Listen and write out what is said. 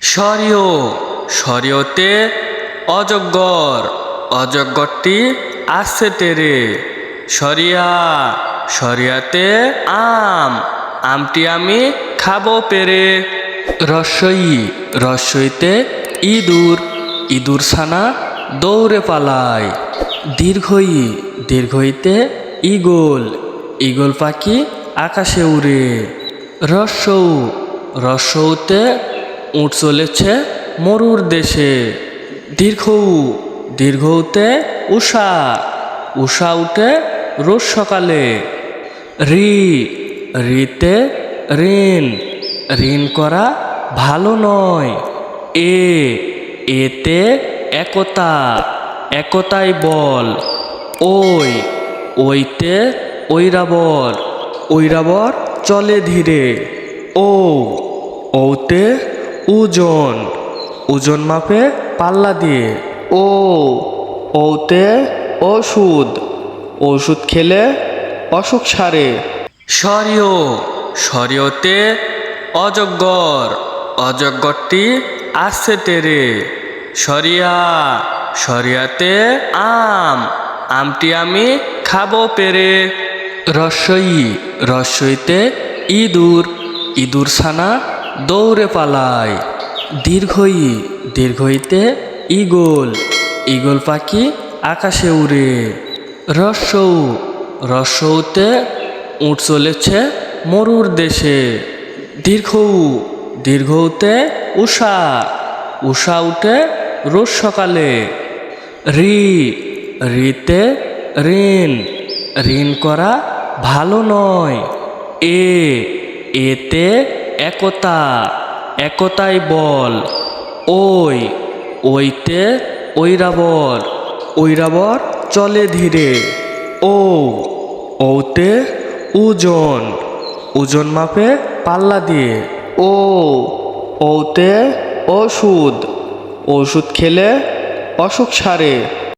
সরিয় সরিয়তে অজগর, অজগরটি আসছে তেরে। সরিয়া সরিয়াতে আম, আমটি আমি খাব পেরে। রসই, রসইতে ইঁদুর ইঁদুর ছানা দৌড়ে পালায়। দীর্ঘই, দীর্ঘইতে ইগল ইগল পাখি আকাশে উড়ে রসৌ, রসৌতে উঠ চলেছে মরুর দেশে। দীর্ঘ, দীর্ঘতে উষা উষা উঠে রোজ সকালে। রি, রিতে ঋণ ঋণ করা ভালো নয়। এ, এতে একতা, একতাই বল। ওই, ওইতে ঐরাবর। ঐরাবর চলে ধীরে। ও, ওতে ওজন ওজন মাপে পাল্লা দিয়ে। ও, ওতে ওষুধ। ওষুধ খেলে অসুখ সারে। সরিয়, সরিয়তে অজগর। অজগরটি আসছে তেরে। সরিয়া, সরিয়াতে আম। আমটি আমি খাব পেরে। রসই, রসইতে ইঁদুর ইঁদুর ছানা দৌড়ে পালায়। দীর্ঘই, দীর্ঘইতে ইগল ইগল পাখি আকাশে উড়ে। রসৌ রসৌতে উঠ চলেছে মরুর দেশে। দীর্ঘ দীর্ঘতে উষা উষা উঠে রোজ সকালে। রি, রিতে ঋণ ঋণ করা ভালো নয়। এ, এতে একতা, একতাই বল। ওই, ওইতে ঐরাবর। ঐরাবর চলে ধীরে। ও, ওতে ওজন ওজন মাপে পাল্লা দিয়ে। ও, ওতে ওষুধ। ওষুধ খেলে অসুখ সারে।